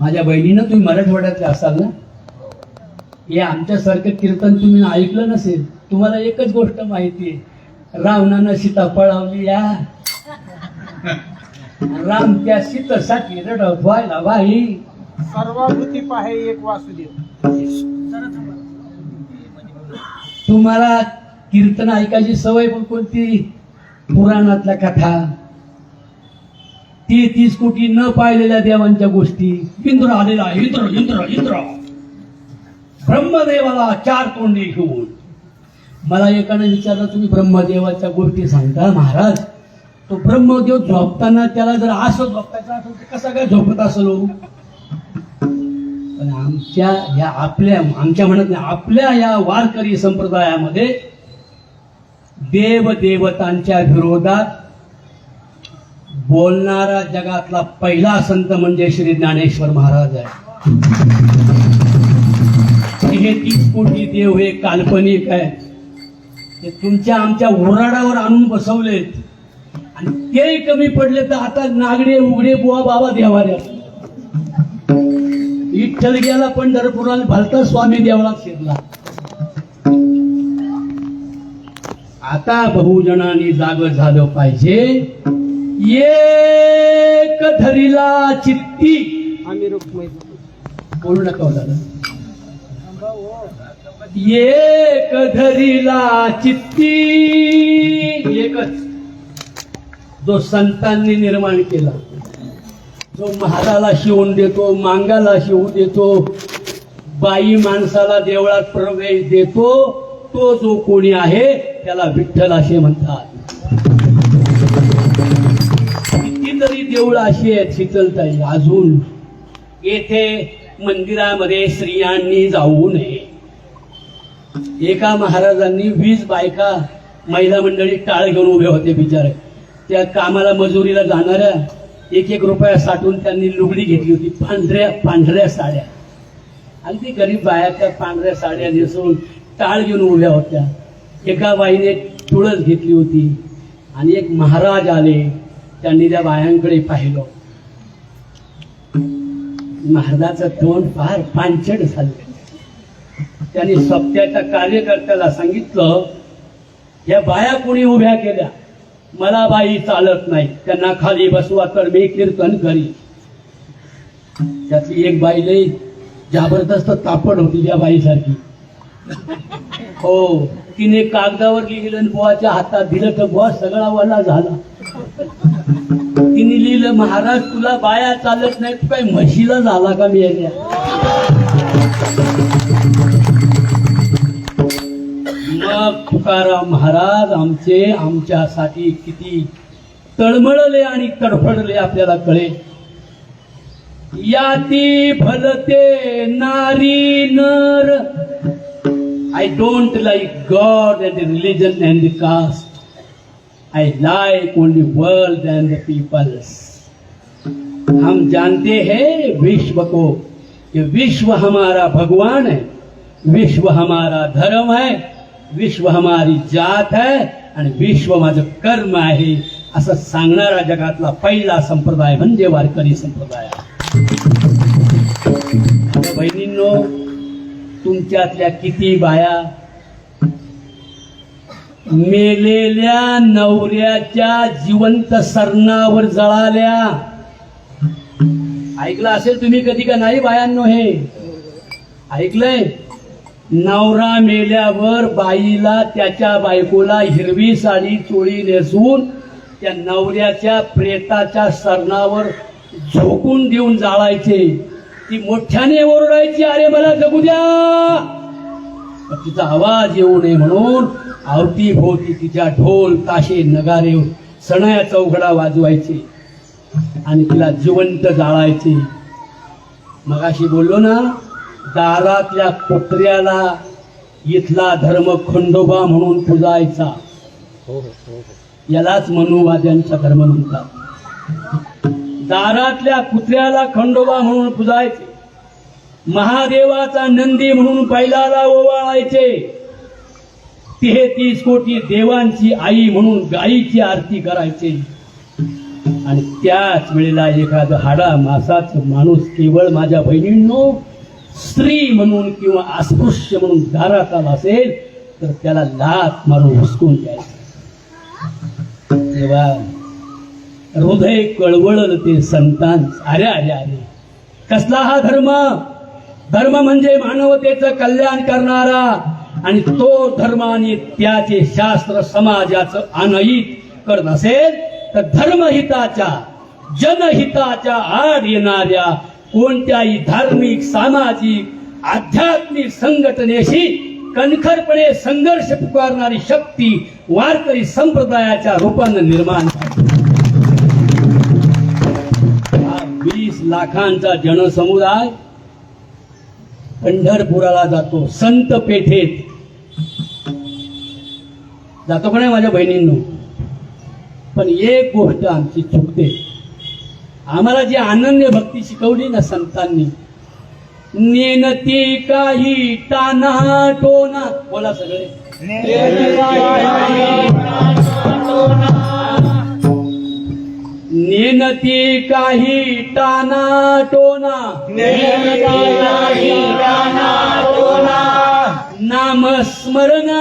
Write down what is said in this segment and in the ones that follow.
माझ्या बहिणीनं तुम्ही मराठवाड्यातले असाल ना? हे आमच्यासारखं कीर्तन तुम्ही ऐकलं नसेल तुम्हाला एकच गोष्ट माहिती आहे रावणानं सीता पळावली या. राम त्या सीतेसाठी रडत व्हायला बाई. सर्वाभूती पाहे एक वासुदेव. तुम्हाला कीर्तन ऐकायची सवय पण कोणती? पुराणातल्या कथा. तेहतीस कोटी न पाहिलेल्या देवांच्या गोष्टी. इंद्र आलेला इंद्र इंद्र इंद्र. ब्रह्मदेवाला चार तोंडे घेऊन. मला एकाने विचारलं तुम्ही ब्रह्मदेवाच्या गोष्टी सांगता महाराज? तो ब्रह्मदेव झोपताना त्याला जर असं झोपायचं असेल तर कसा काय झोपत असेल हो? पण आमच्या या आपल्या आमच्या म्हणत नाही आपल्या या वारकरी संप्रदायामध्ये देव देवतांच्या विरोधात बोलणारा जगातला पहिला संत म्हणजे श्री ज्ञानेश्वर महाराज आहे. तेहतीस कोटी देव हे काल्पनिक आहे. ते तुमच्या आमच्या ओराडावर आणून बसवलेत. आणि ते कमी पडले तर आता नागडे उघडे बुवा बाबा देवाऱ्या विठ्ठल गेला पंढरपुरात भलता स्वामी देवळात शिरला. आता बहुजनांनी जाग झालं पाहिजे. एक धरीला चित्ती. आम्ही बोलू नका हो दादा. एक धरीला चित्ती. एकच. जो संतांनी निर्माण केला. जो महाराला शिवून देतो मांगाला शिवून देतो बाई माणसाला देवळात प्रवेश देतो तो जो कोणी आहे त्याला विठ्ठल असे म्हणतात. कितीतरी देऊळ अशी आहेत शीतलताई अजून येथे मंदिरामध्ये स्त्रियांनी जाऊ नये. एका महाराजांनी वीस बायका महिला मंडळी टाळ घेऊन उभे होते बिचारे. त्या कामाला मजुरीला जाणाऱ्या एक एक रुपया साठून त्यांनी लुगडी घेतली होती पांढऱ्या पांढऱ्या साड्या. अगदी गरीब बाया त्या पांढऱ्या साड्या नेसून टाळ घेऊन उभ्या होत्या. एका बाईने तुळस घेतली होती आणि एक महाराज आले. त्यांनी त्या बायांकडे पाहिलं. महाराजाचं तोंड फार पांचट झालं. त्यांनी सप्त्याच्या कार्यकर्त्याला सांगितलं या बाया कोणी उभ्या केल्या? मला बाई चालत नाही. त्यांना खाली बसवा तर मी कीर्तन करी त्यातली एक बाई लई जबरदस्त तापड होती त्या बाईसारखी. हो. तिने कागदावर लिहिलं आणि बुवाच्या हातात दिलं तर बुवा सगळा वाला झाला. तिने लिहिलं महाराज तुला बाया चालत नाही तू काय म्हशीला झाला का मी मग तुकाराम महाराज आमचे आमच्यासाठी किती तळमळले आणि तडफडले आपल्याला कळे. याती भलते नारी नर I don't like God and religion and the caste I like only world and the peoples हम जानते हैं विश्व को कि विश्व हमारा भगवान है, विश्व हमारा धर्म है, विश्व हमारी जात है आणि विश्व माझं कर्म आहे, असं सांगणारा जगातला पहिला संप्रदाय म्हणजे वारकरी संप्रदाय. बहिणींनो तुमच्यातल्या किती बाया मेलेल्या नवऱ्याच्या जिवंत सरणावर जळाल्या. ऐकलं असेल तुम्ही कधी का नाही बायांनो हे? ऐकलंय? नवरा मेल्यावर बाईला त्याच्या बायकोला हिरवी साडी चोळी नेसून त्या नवऱ्याच्या प्रेताच्या सरणावर झोकून देऊन जाळायचे. ती मोठ्याने ओरडायची अरे मला जगू द्या. तिचा आवाज येऊ नये म्हणून आवती भोवती तिच्या ढोल ताशे नगारे सणाया चौघडा वाजवायचे आणि तिला जिवंत जाळायचे. मगाशी बोललो ना दारातल्या कोपऱ्याला इथला धर्म खंडोबा म्हणून पुजायचा. यालाच मनुवाद्यांचा धर्म म्हणतात. दारातल्या कुत्र्याला खंडोबा म्हणून पुजायचे. महादेवाचा नंदी म्हणून बैलाला ओवाळायचे. तेहतीस कोटी देवांची आई म्हणून गायीची आरती करायचे. आणि त्याच वेळेला एखादं हाडा मासाच माणूस केवळ माझ्या बहिणींनो स्त्री म्हणून किंवा अस्पृश्य म्हणून दारात आला असेल तर त्याला लात मारून हुसकून द्यायचं. तेव्हा हृदय कळवळलं ते संतान. अरे अरे अरे. कसला हा धर्म? धर्म म्हणजे मानवतेचं कल्याण करणारा आणि तो धर्म आणि त्याचे शास्त्र समाजाचं अनहित करत असेल तर धर्महिताच्या जनहिताच्या आड येणाऱ्या कोणत्याही धार्मिक सामाजिक आध्यात्मिक संघटनेशी कणखरपणे संघर्ष पुकारणारी शक्ती वारकरी संप्रदायाच्या रूपानं निर्माण झाली. लाखांचा जनसमुदाय पंढरपुराला जातो संत पेठेत. जातो का नाही माझ्या बहिणींनो? पण एक गोष्ट आमची चुकते. आम्हाला जी आनंद भक्ती शिकवली ना संतांनी नेनती काही टाना टोना बोला सगळे. नेनती काही टाना. टोना. नामस्मरणा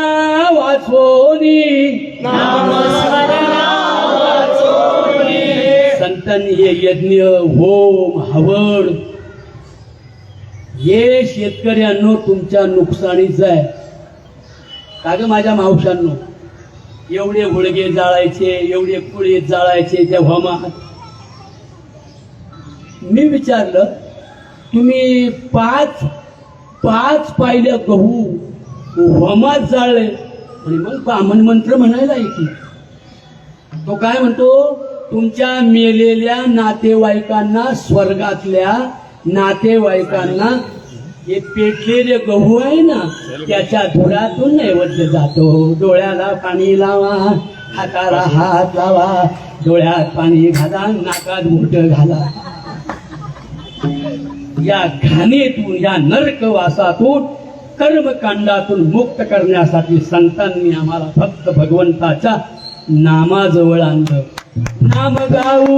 वाचोनी संतांनी हे यज्ञ होम हवड. हे शेतकऱ्यांनो तुमच्या नुकसानीचं आहे. का ग माझ्या मावशांनो एवढे गुडगे जाळायचे एवढे कुळे जाळायचे त्या हवामान मी विचारलं तुम्ही पाच पाच पाहिल्या गहू होमात जाळले? आणि मग ब्राह्मण मंत्र म्हणायला आहे की तो काय म्हणतो? तुमच्या मेलेल्या नातेवाईकांना स्वर्गातल्या नातेवाईकांना हे पेटलेले गहू आहे ना त्याच्या धुरातून नैवेद्य जातो. डोळ्याला पाणी लावा हाताला हात लावा. डोळ्यात पाणी घाला नाकात मुठ घाला. या घाणेतून या नरकवासातून कर्मकांडातून मुक्त करण्यासाठी संतांनी आम्हाला फक्त भगवंताच्या नामाजवळ आणलं. नाम गाऊ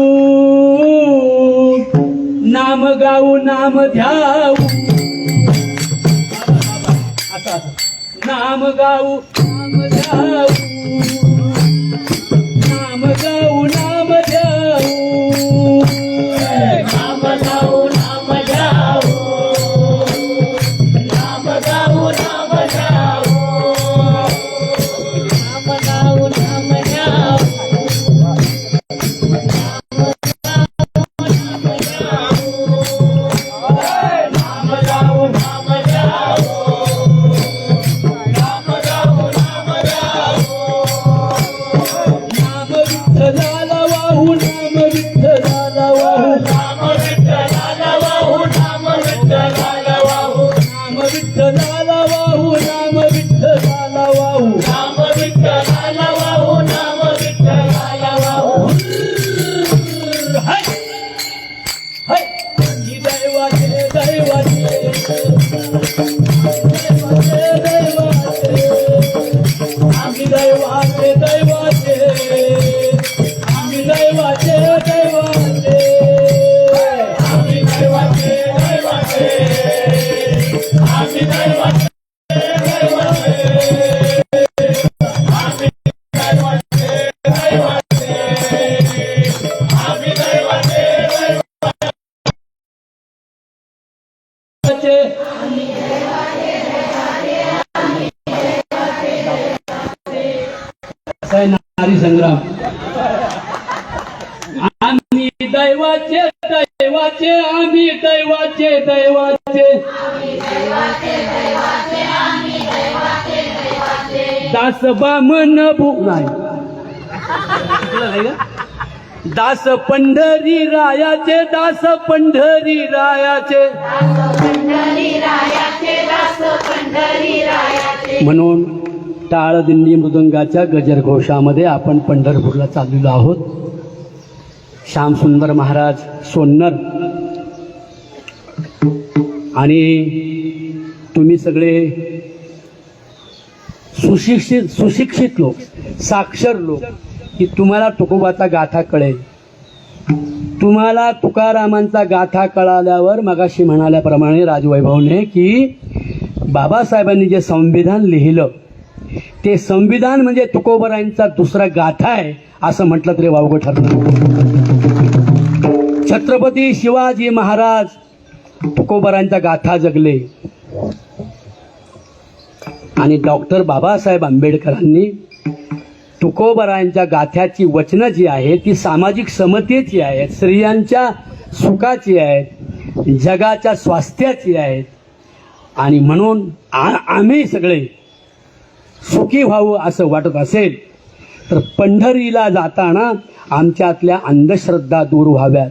नाम गाऊ नाम ध्याऊ नाम गाऊ नाम गाऊ. नाम गाऊ नाम नारी संग्राम. आम्ही दैवाचे दैवाचे आम्ही दैवाचे दैवाचे. दास बामन भू नाही? दास पंढरी रायाचे दास पंढरी रायाचे. म्हणून टाळदिंडी मृदंगाच्या गजरघोषामध्ये आपण पंढरपूरला चाललेलो आहोत. श्यामसुंदर महाराज सोन्नर. आणि तुम्ही सगळे सुशिक्षित सुशिक्षित लोक साक्षर लोक की तुम्हाला तुकोबाचा गाथा कळेल. तुम्हाला तुकारामांचा गाथा कळाल्यावर मगाशी म्हणाल्याप्रमाणे राजवैभवने की बाबासाहेबांनी जे संविधान लिहिलं ते संविधान म्हणजे तुकोबरायांचा दुसरा गाथा आहे असं म्हटलं तरी वावगं ठरलं. छत्रपती शिवाजी महाराज तुकोबरांच्या गाथा जगले. आणि डॉक्टर बाबासाहेब आंबेडकरांनी तुकोबरायांच्या गाथ्याची वचनं जी आहेत ती सामाजिक समतेची आहेत स्त्रियांच्या सुखाची आहेत जगाच्या स्वास्थ्याची आहेत. आणि म्हणून आ आम्ही सगळे सुखी व्हावं असं वाटत असेल तर पंढरीला जाताना आमच्यातल्या अंधश्रद्धा दूर व्हाव्यात.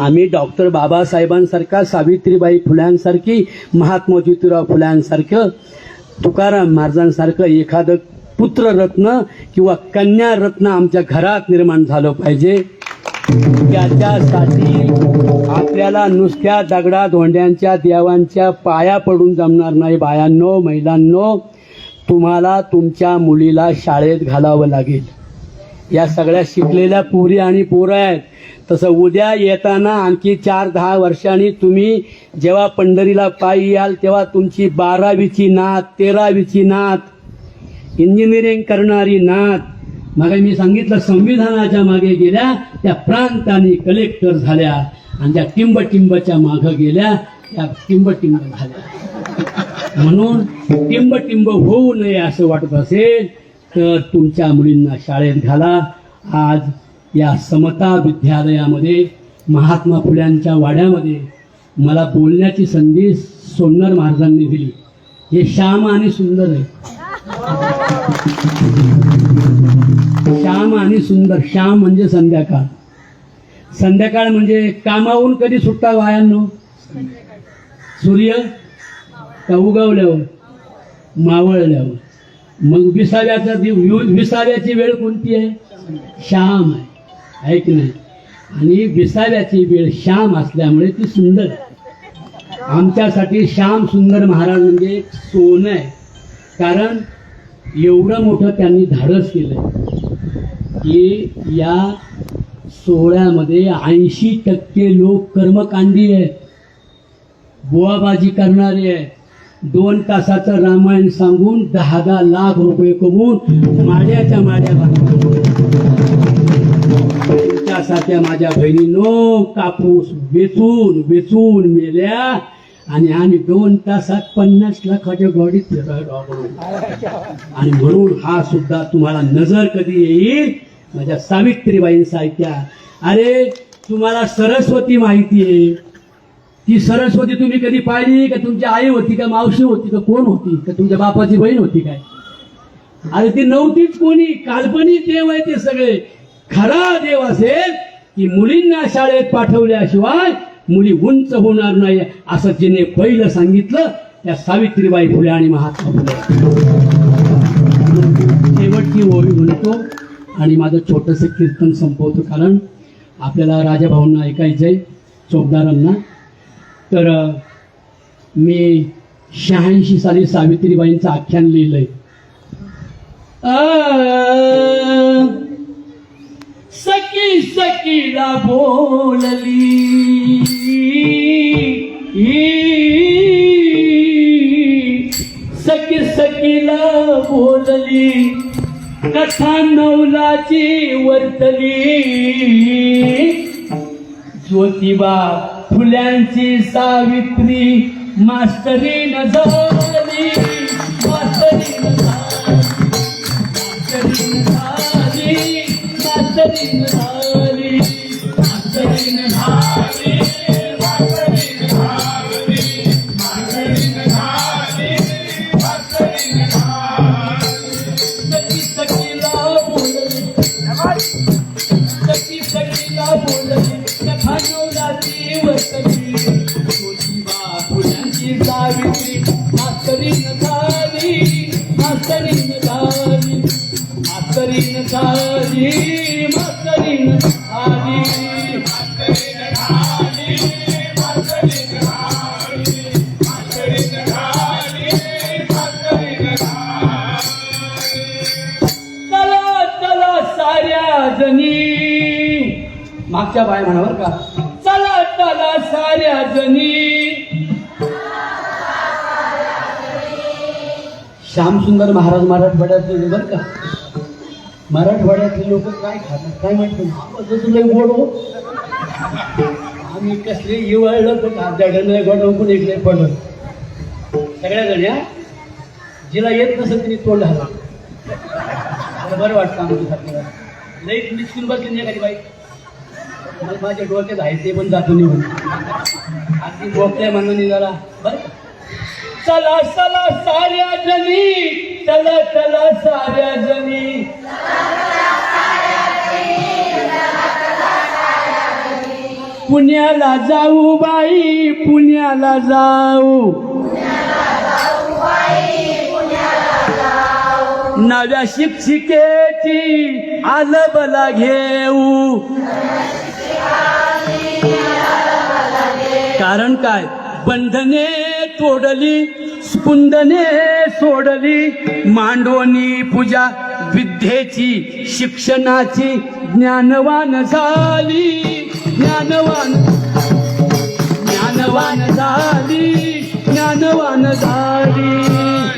आम्ही डॉक्टर बाबासाहेबांसारखा सावित्रीबाई फुल्यांसारखी महात्मा ज्योतिराव फुल्यांसारखं तुकाराम महाराजांसारखं एखादं पुत्ररत्न किंवा कन्यारत्न आमच्या घरात निर्माण झालं पाहिजे. त्याच्यासाठी आपल्याला नुसत्या दगडा धोंड्यांच्या देवांच्या पाया पडून जमणार नाही बायांनो महिलांनो तुम्हाला तुमच्या मुलीला शाळेत घालावं लागेल. या सगळ्या शिकलेल्या पुरी आणि पोरं आहेत. तसं उद्या येताना आणखी चार दहा वर्षांनी तुम्ही जेव्हा पंढरीला पायी याल तेव्हा तुमची बारावीची नात तेरावीची नात इंजिनिअरिंग करणारी नात. मग मी सांगितलं संविधानाच्या मागे गेल्या त्या प्रांताने कलेक्टर झाल्या. आणि त्या टिंबटिंबच्या मागं गेल्या त्या टिंबटिंब झाल्या. म्हणून टिंबटिंब होऊ नये असं वाटत असेल तर तुमच्या मुलींना शाळेत घाला. आज या समता विद्यालयामध्ये महात्मा फुल्यांच्या वाड्यामध्ये मला बोलण्याची संधी सोन्नर महाराजांनी दिली. हे श्याम आणि सुंदर आहे. श्याम आणि सुंदर श्याम म्हणजे संध्याकाळ. संध्याकाळ म्हणजे कामावून कधी सुट्टा वायांनो हो सूर्य? का उगवल्यावर? मावळल्यावर. मग विसाव्याचा दिव विसाव्याची वेळ कोणती आहे? श्याम आहे. ऐक नाही आणि विसाव्याची वेळ श्याम असल्यामुळे ती सुंदर आहे. आमच्यासाठी श्याम सुंदर महाराज म्हणजे सोनं आहे. कारण एवढं मोठं त्यांनी धाडस केलं की या सोहळ्यामध्ये ऐंशी टक्के लोक कर्मकांडी आहेत. बुवाबाजी करणारे आहेत. दोन तासाचं रामायण सांगून दहा दहा लाख रुपये कमवून माड्याच्या माड्या बांधतात. माझ्या बहिणीनो कापूस वेचून वेचून मेल्या आणि आम्ही दोन तासात पन्नास लाखाच्या गाडीत आणि म्हणून हा सुद्धा तुम्हाला नजर कधी येईल? माझ्या सावित्रीबाईंसारख्या. अरे तुम्हाला सरस्वती माहिती आहे. ती सरस्वती तुम्ही कधी पाहिली? का तुमची आई होती का? मावशी होती का? कोण होती? का तुमच्या बापाची बहीण होती काय? अरे ती नव्हतीच कोणी. काल्पनिक देव आहे ते सगळे. खरा देव असेल की मुलींना शाळेत पाठवल्याशिवाय मुली उंच होणार नाही. असं जिने पहिलं सांगितलं त्या सावित्रीबाई फुले आणि महात्मा फुले. शेवटची ओळी म्हणतो आणि माझं छोटंसं कीर्तन संपवतो कारण आपल्याला राजाभाऊंना ऐकायचंय चौकदारांना. तर मी शहाऐंशी साली सावित्रीबाईंचं आख्यान लिहिलंय. आ, सखी सखीला बोलली सकी सकीला बोलली कथा नवलाची वर्तली. ज्योतिबा फुल्यांची सावित्री मास्तरी नजर मागच्या बाय म्हणावर का. चला चला साऱ्या जनी श्यामसुंदर महाराज महाराज बड्यात बर का. मराठवाड्यातले लोक काय खातात? काय माहिती आवाज तुला गोड हो. आम्ही कसले हिवाळलं पण गोड पण इकडे पडलं. सगळ्या जण्या जिला येत नसेल तिने तोंड हला मला बरं वाटतं आमच्या आपल्याला लई निसकून बसली नाही एखादी बाई? मला माझ्या डोक्यात आहे ते पण जातो निघून. अगदी बोकल्या म्हणून जरा बरं. का? चला चला साऱ्या जनी. चला चला साऱ्या जनी. पुण्याला जाऊ बाई पुण्याला जाऊ. नव्या शिक्षिकेची आलबला घेऊ. कारण काय? बंधने तोडली स्पुंदने सोडली मांडोनी पूजा विद्येची शिक्षणाची ज्ञानवान झाली ज्ञानवान ज्ञानवान झाली ज्ञानवान झाली.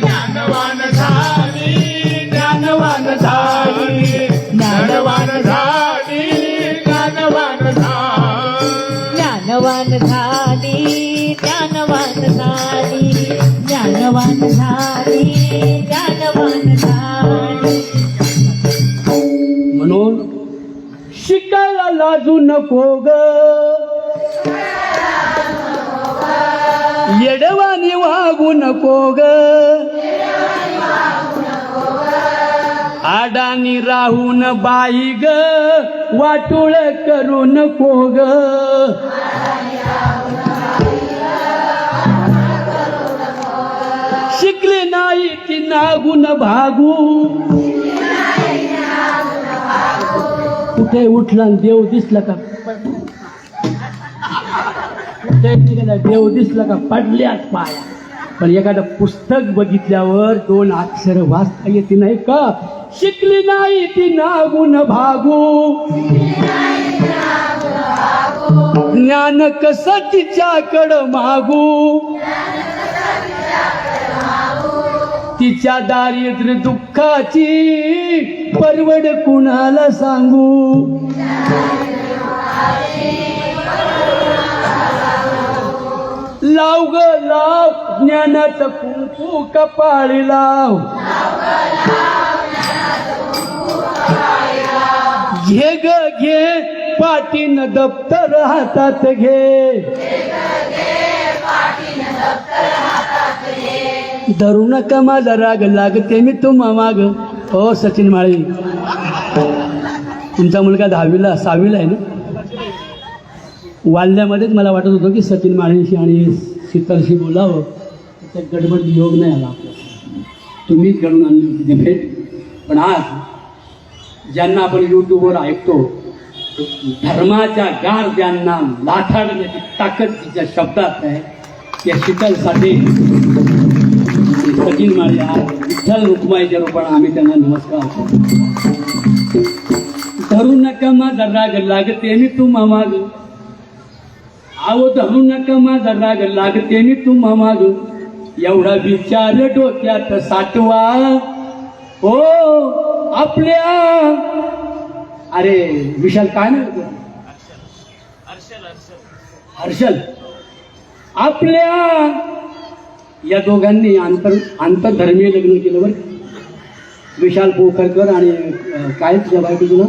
ज्ञानवान झाली ज्ञानवान झाली ज्ञानवान झाली ज्ञानवान झाली. ज्ञानवान झाली. झाली झाली झाली म्हणून शिकायला लाजू नको ग. येडवानी वागू नको ग. आडानी राहून बाई ग. वाटुळ करू नको ग. शिकले नाही ती नागून भागू. कुठे उठला आणि देव दिसला का? देव दिसला का? पडल्याच पाया. पण एखादं पुस्तक बघितल्यावर दोन अक्षर वाचता येते नाही का? शिकली नाही ती नागून भागू. ज्ञान कसं तिच्याकडं मागू? तिच्या दारिद्र्य दुःखाची परवड कुणाला सांगू? लाव ग लाव ज्ञानाचं कुंकू कपाळी लाव. घे ग घे पाटीन दप्तर हातात घे. धरू नका माझा राग लागते मी तुम्हा माग. हो सचिन माळी. तुमचा मुलगा दहावीला सहावीला आहे ना? वाल्ल्यामध्येच मला वाटत होतं की सचिन माळींशी आणि शीतलशी बोलावं. त्या गडबड योग नाही आला आपल्याला तुम्हीच घडून आणली होती ती भेट. पण आज ज्यांना आपण यूट्यूबवर ऐकतो धर्माच्या गार ज्यांना लाथाडण्याची ताकद तिच्या शब्दात आहे. त्या शीतलसाठी सचिन माळी आज विठ्ठल रुक्माईच्या रूपाने आम्ही त्यांना नमस्कार धरू नका माझा राग लागते मी तुम्हा माग आवो धरू नका माझा राग लागते मी तुम्हा माग एवढा विचार डोक्यात साठवा. हो आपल्या. अरे विशाल काय नाही हर्षल. आपल्या. या दोघांनी आंतर आंतरधर्मीय लग्न केलं बरं विशाल पोखरकर आणि कायच काय तुझ्या तुला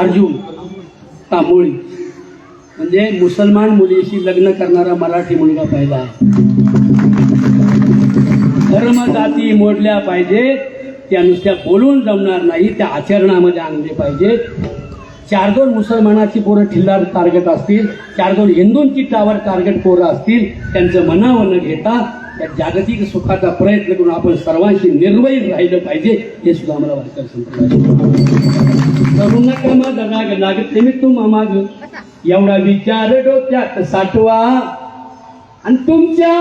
अर्जुन तांबोळी. म्हणजे मुसलमान मुलीशी लग्न करणारा मराठी मुलगा पहिला आहे. धर्म जाती मोडल्या पाहिजेत त्या नुसत्या बोलून जमणार नाही त्या आचरणामध्ये आणले पाहिजेत. चार दोन मुसलमानाची पोरं ठिल्लार टार्गेट असतील चार दोन हिंदूंची टावर टार्गेट पोरं असतील त्यांचं मनावर न घेता त्या जागतिक सुखाचा प्रयत्न करून आपण सर्वांशी निर्वैर राहिलं पाहिजे हे सुद्धा आम्हाला वाटतं संप्रदाय लागते मी तुम्हा माग एवढा विचार डोक्यात साठवा. आणि तुमच्या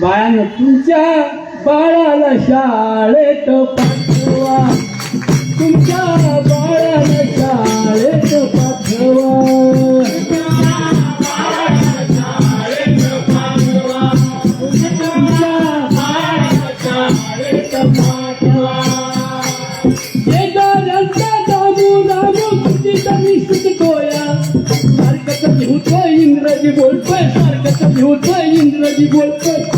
बाळानं तुमच्या बाळाला शाळेत पाठवा. तुमच्या बाळाला शाळेत पाठवा. तुमच्या शाळेत पाठवा. एका रस्ता गोया सारखं कधी होतं इंग्रजी बोलतोय सारखं कधी होतं इंग्रजी बोलतोय.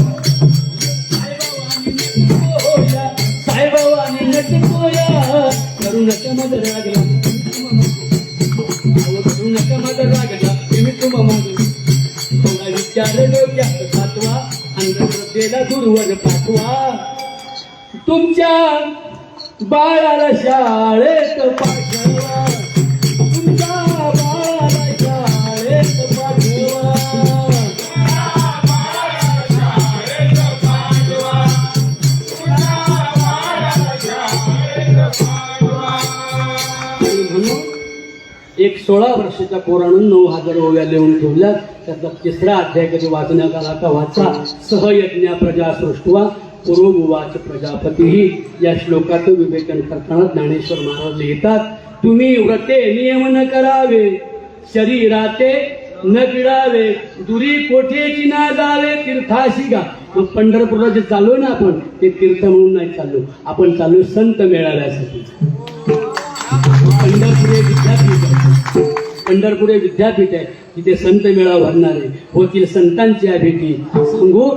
अंधश्रद्धेला पाठवा. तुमच्या बाळाला शाळेत पाठवा. एक सोळा वर्षाच्या पोरानं नऊ हजार ओव्या लिहून ठेवल्या त्याचा तिसरा अध्याय कधी वाचण्यात आला का वाचा. सहयज्ञा प्रजा सृष्टवा पूर्ववाच प्रजापतीही. या श्लोकाचं विवेचन करताना ज्ञानेश्वर महाराज लिहितात तुम्ही व्रते नियम न करावे शरीराते न पिडावे दुरी कोठेची ना जावे तीर्थाशी गा. मग पंढरपूरला जे चाललो ना आपण ते तीर्थ म्हणून नाही चाललो. आपण चालू संत मेळाव्यासाठी. पंढरपुरे विद्यापीठ आहे. पंढरपुरे विद्यापीठ आहे. तिथे संत मेळा भरणार आहे. होतील संतांच्या भेटी. सांगू?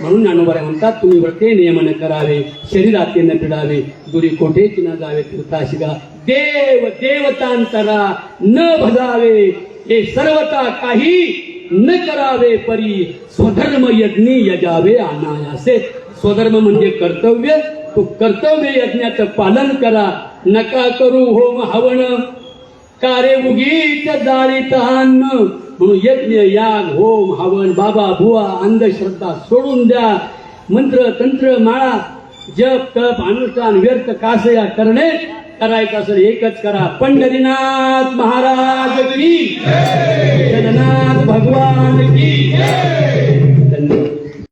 म्हणून ज्ञानोबाऱ्या म्हणतात तुम्ही व्रते नियमन करावे शरीराचे न पिडावे दुरी कोठेची न जावे तीर्थाशिगा देव देवतांतरा न भजावे हे सर्वता काही न करावे परी स्वधर्म यज्ञी यजावे अनायासे. स्वधर्म म्हणजे कर्तव्य कर्तव्य यज्ञाचं पालन करा. नका करू होम हवण कारे उगीच दारी तहान. म्हणून यज्ञ याग होम हवन बाबा भुवा अंधश्रद्धा सोडून द्या. मंत्र तंत्र माळा जप तप अनुष्ठान व्यर्थ कासया करणे करायचं असेल एकच करा. पंढरीनाथ महाराज की जगन्नाथ भगवान की